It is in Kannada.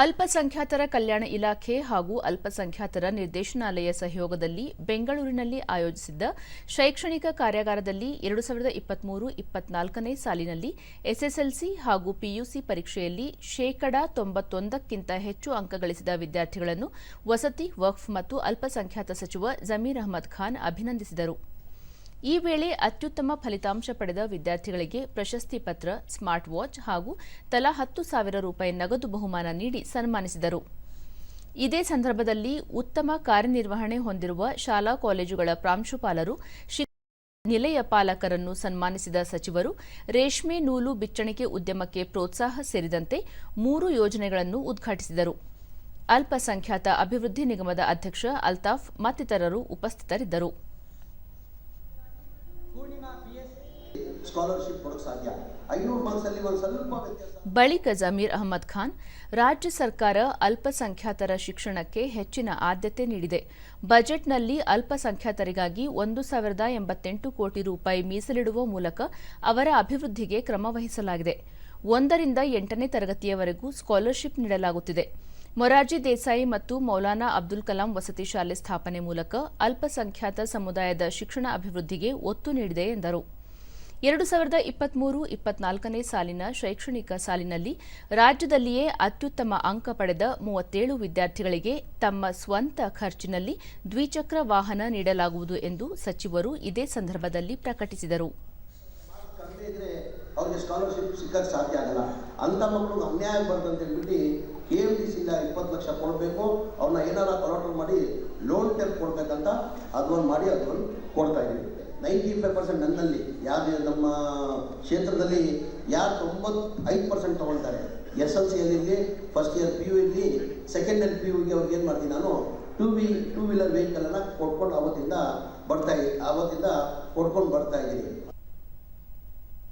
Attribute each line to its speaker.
Speaker 1: ಅಲ್ಪಸಂಖ್ಯಾತರ ಕಲ್ಯಾಣ ಇಲಾಖೆ ಹಾಗೂ ಅಲ್ಪಸಂಖ್ಯಾತರ ನಿರ್ದೇಶನಾಲಯ ಸಹಯೋಗದಲ್ಲಿ ಬೆಂಗಳೂರಿನಲ್ಲಿ ಆಯೋಜಿಸಿದ್ದ ಶೈಕ್ಷಣಿಕ ಕಾರ್ಯಾಗಾರದಲ್ಲಿ ಎರಡು ಸಾವಿರದ ಇಪ್ಪತ್ಮೂರು ಇಪ್ಪತ್ನಾಲ್ಕನೇ ಸಾಲಿನಲ್ಲಿ ಎಸ್ಎಸ್ಎಲ್ಸಿ ಹಾಗೂ ಪಿಯುಸಿ ಪರೀಕ್ಷೆಯಲ್ಲಿ ಶೇಕಡಾ ತೊಂಬತ್ತೊಂದಕ್ಕಿಂತ ಹೆಚ್ಚು ಅಂಕ ಗಳಿಸಿದ ವಿದ್ಯಾರ್ಥಿಗಳನ್ನು ವಸತಿ, ವಕ್ಫ್ ಮತ್ತು ಅಲ್ಪಸಂಖ್ಯಾತ ಸಚಿವ ಜಮೀರ್ ಅಹಮದ್ ಖಾನ್ ಅಭಿನಂದಿಸಿದರು. ಈ ವೇಳೆ ಅತ್ಯುತ್ತಮ ಫಲಿತಾಂಶ ಪಡೆದ ವಿದ್ಯಾರ್ಥಿಗಳಿಗೆ ಪ್ರಶಸ್ತಿ ಪತ್ರ, ಸ್ಮಾರ್ಟ್ ವಾಚ್ ಹಾಗೂ ತಲಾ ಹತ್ತು ಸಾವಿರ ರೂಪಾಯಿ ನಗದು ಬಹುಮಾನ ನೀಡಿ ಸನ್ಮಾನಿಸಿದರು. ಇದೇ ಸಂದರ್ಭದಲ್ಲಿ ಉತ್ತಮ ಕಾರ್ಯನಿರ್ವಹಣೆ ಹೊಂದಿರುವ ಶಾಲಾ ಕಾಲೇಜುಗಳ ಪ್ರಾಂಶುಪಾಲರು ನಿಲಯ ಪಾಲಕರನ್ನು ಸನ್ಮಾನಿಸಿದ ಸಚಿವರು, ರೇಷ್ಮೆ ನೂಲು ಬಿಚ್ಚಣಿಕೆ ಉದ್ಯಮಕ್ಕೆ ಪ್ರೋತ್ಸಾಹ ಸೇರಿದಂತೆ ಮೂರು ಯೋಜನೆಗಳನ್ನು ಉದ್ಘಾಟಿಸಿದರು. ಅಲ್ಪಸಂಖ್ಯಾತ ಅಭಿವೃದ್ಧಿ ನಿಗಮದ ಅಧ್ಯಕ್ಷ ಅಲ್ತಾಫ್ ಮತ್ತಿತರರು ಉಪಸ್ಥಿತರಿದ್ದರು. ಬಳಿಕ ಜಮೀರ್ ಅಹಮದ್ ಖಾನ್, ರಾಜ್ಯ ಸರ್ಕಾರ ಅಲ್ಪಸಂಖ್ಯಾತರ ಶಿಕ್ಷಣಕ್ಕೆ ಹೆಚ್ಚಿನ ಆದ್ಯತೆ ನೀಡಿದೆ. ಬಜೆಟ್ನಲ್ಲಿ ಅಲ್ಪಸಂಖ್ಯಾತರಿಗಾಗಿ ಒಂದು ಸಾವಿರದ ಎಂಬತ್ತೆಂಟು ಕೋಟಿ ರೂಪಾಯಿ ಮೀಸಲಿಡುವ ಮೂಲಕ ಅವರ ಅಭಿವೃದ್ಧಿಗೆ ಕ್ರಮ ವಹಿಸಲಾಗಿದೆ. ಒಂದರಿಂದ ಎಂಟನೇ ತರಗತಿಯವರೆಗೂ ಸ್ಕಾಲರ್ಶಿಪ್ ನೀಡಲಾಗುತ್ತಿದೆ. ಮೊರಾರ್ಜಿ ದೇಸಾಯಿ ಮತ್ತು ಮೌಲಾನಾ ಅಬ್ದುಲ್ ಕಲಾಂ ವಸತಿ ಶಾಲೆ ಸ್ಥಾಪನೆ ಮೂಲಕ ಅಲ್ಪಸಂಖ್ಯಾತ ಸಮುದಾಯದ ಶಿಕ್ಷಣ ಅಭಿವೃದ್ಧಿಗೆ ಒತ್ತು ನೀಡಿದೆ ಎಂದರು. ಎರಡು ಸಾವಿರದ ಇಪ್ಪತ್ಮೂರು ಇಪ್ಪತ್ನಾಲ್ಕನೇ ಸಾಲಿನ ಶೈಕ್ಷಣಿಕ ಸಾಲಿನಲ್ಲಿ ರಾಜ್ಯದಲ್ಲಿಯೇ ಅತ್ಯುತ್ತಮ ಅಂಕ ಪಡೆದ ಮೂವತ್ತೇಳು ವಿದ್ಯಾರ್ಥಿಗಳಿಗೆ ತಮ್ಮ ಸ್ವಂತ ಖರ್ಚಿನಲ್ಲಿ ದ್ವಿಚಕ್ರ ವಾಹನ ನೀಡಲಾಗುವುದು ಎಂದು ಸಚಿವರು ಇದೇ ಸಂದರ್ಭದಲ್ಲಿ ಪ್ರಕಟಿಸಿದರು.
Speaker 2: ಸ್ಕಾಲರ್ಶಿಪ್ ಸಿಕ್ಕಕ್ಕೆ ಸಾಧ್ಯ ಆಗಲ್ಲ. ಅಂಥ ಮಕ್ಕಳು ಅನ್ಯಾಯ ಅಂತ ಹೇಳ್ಬಿಟ್ಟು ಕೆ ಎಂ ಡಿ ಸಿಯಿಂದ ಇಪ್ಪತ್ತು ಲಕ್ಷ ಕೊಡಬೇಕು. ಅವ್ರನ್ನ ಏನಾರ ಕೊಲಾಟರ್ ಮಾಡಿ ಲೋನ್ ಟೆಪ್ ಕೊಡ್ಬೇಕಂತ ಅದೊಂದು ಮಾಡಿ ಅದೊಂದು ಕೊಡ್ತಾ ಇದ್ದೀವಿ. ನೈಂಟಿ ಫೈವ್ ಪರ್ಸೆಂಟ್ ನನ್ನಲ್ಲಿ ಯಾರು ನಮ್ಮ ಕ್ಷೇತ್ರದಲ್ಲಿ ಯಾರು ತೊಂಬತ್ತು ಐದು ಪರ್ಸೆಂಟ್ ತೊಗೊಳ್ತಾರೆ. ಎಸ್ ಎಲ್ ಸಿ ಇರಲಿ ಫಸ್ಟ್ ಇಯರ್ ಪಿ ಯು ಇರಲಿ ಸೆಕೆಂಡ್ ಇಯರ್ ಪಿ ಯುಗೆ ಅವ್ರಿಗೆ ಏನು ಮಾಡ್ತೀನಿ ನಾನು ಟೂ ವಿ ಟೂ ವೀಲರ್ ವೆಹಿಕಲನ್ನು ಕೊಟ್ಕೊಂಡು ಅವತ್ತಿಂದ ಬರ್ತಾ ಅವತ್ತಿಂದ ಕೊಡ್ಕೊಂಡು ಬರ್ತಾ ಇದ್ದೀನಿ.